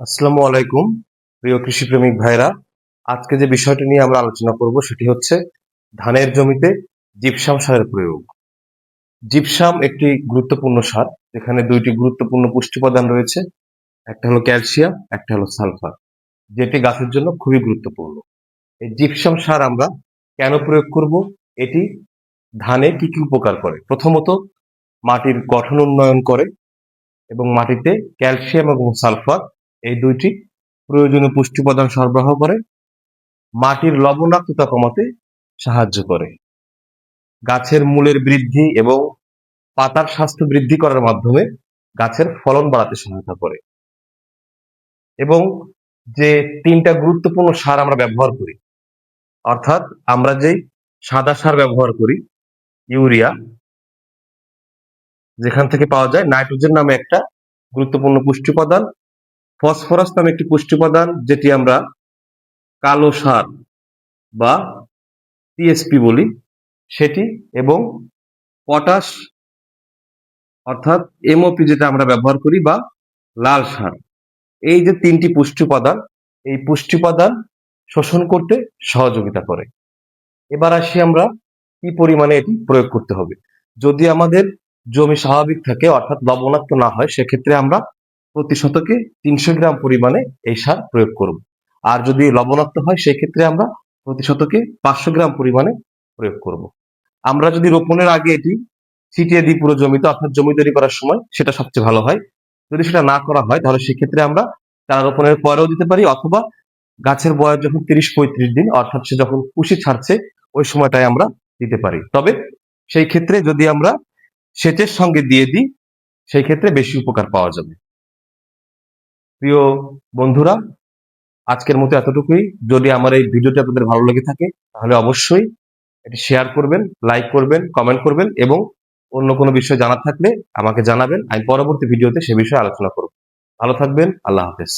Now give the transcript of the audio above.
আসসালামু আলাইকুম, প্রিয় কৃষিপ্রেমিক ভাইরা। আজকে যে বিষয়টি নিয়ে আমরা আলোচনা করব সেটি হচ্ছে ধানের জমিতে জিপসাম সারের প্রয়োগ। জিপসাম একটি গুরুত্বপূর্ণ সার, যেখানে দুইটি গুরুত্বপূর্ণ পুষ্টি উপাদান রয়েছে, একটা হলো ক্যালসিয়াম, একটা হলো সালফার, যেটি গাছের জন্য খুবই গুরুত্বপূর্ণ। এই জিপসাম সার আমরা কেন প্রয়োগ করব? এটি ধানে কি কি উপকার করে? প্রথমত, মাটির গঠন উন্নয়ন করে এবং মাটিতে ক্যালসিয়াম এবং সালফার এই দুইটি প্রয়োজনীয় পুষ্টি উপাদান সরবরাহ করে, মাটির লবণাক্ততা কমাতে সাহায্য করে। গাছের মূলের বৃদ্ধি এবং পাতার স্বাস্থ্য বৃদ্ধি করার মাধ্যমে গাছের ফলন বাড়াতে সহায়তা করে। এবং যে তিনটা গুরুত্বপূর্ণ সার আমরা ব্যবহার করি, অর্থাৎ আমরা যেই সাদা সার ব্যবহার করি, ইউরিয়া, যেখান থেকে পাওয়া যায় নাইট্রোজেন নামে একটা গুরুত্বপূর্ণ পুষ্টি উপাদান ফসফরাস নামে একটি পুষ্টি উপাদান, যেটি আমরা কালো সার বা টিএসপি বলি। সেটি এবং পটাশ, অর্থাৎ এমওপি যেটা আমরা ব্যবহার করি বা লাল সার। এই যে তিনটি পুষ্টি উপাদান, এই পুষ্টি উপাদান শোষণ করতে সহযোগিতা করে। এবার আসি আমরা কি পরিমাণে এটি প্রয়োগ করতে হবে। যদি আমাদের জমি স্বাভাবিক থাকে, অর্থাৎ লবণাক্ত না হয়, সেক্ষেত্রে আমরা প্রতি শতকে তিনশো গ্রাম পরিমাণে এই সার প্রয়োগ করব। আর যদি লবণাক্ত হয়, সেক্ষেত্রে আমরা প্রতি শতকে পাঁচশো গ্রাম পরিমাণে প্রয়োগ করব। আমরা যদি রোপণের আগে এটি ছিটিয়ে দিই পুরো জমিতে, অর্থাৎ জমি তৈরি করার সময়, সেটা সবচেয়ে ভালো হয়। যদি সেটা না করা হয়, তাহলে সেক্ষেত্রে আমরা চারা রোপণের পরেও দিতে পারি, অথবা গাছের বয়স যখন তিরিশ পঁয়ত্রিশ দিন, অর্থাৎ সে যখন কুশি ছাড়ছে, ওই সময়টায় আমরা দিতে পারি। তবে সেই ক্ষেত্রে যদি আমরা সেচের সঙ্গে দিয়ে দিই, সেই ক্ষেত্রে বেশি উপকার পাওয়া যাবে। প্রিয় বন্ধুরা, আজকের মতো এতটুকুই। যদি আমার এই ভিডিওটি আপনাদের ভালো লেগে থাকে, তাহলে অবশ্যই এটি শেয়ার করবেন লাইক করবেন কমেন্ট করবেন এবং অন্য কোনো বিষয় জানার থাকলে আমাকে জানাবেন। আমি পরবর্তী ভিডিওতে সে বিষয়ে আলোচনা করব। ভালো থাকবেন, আল্লাহ হাফেজ।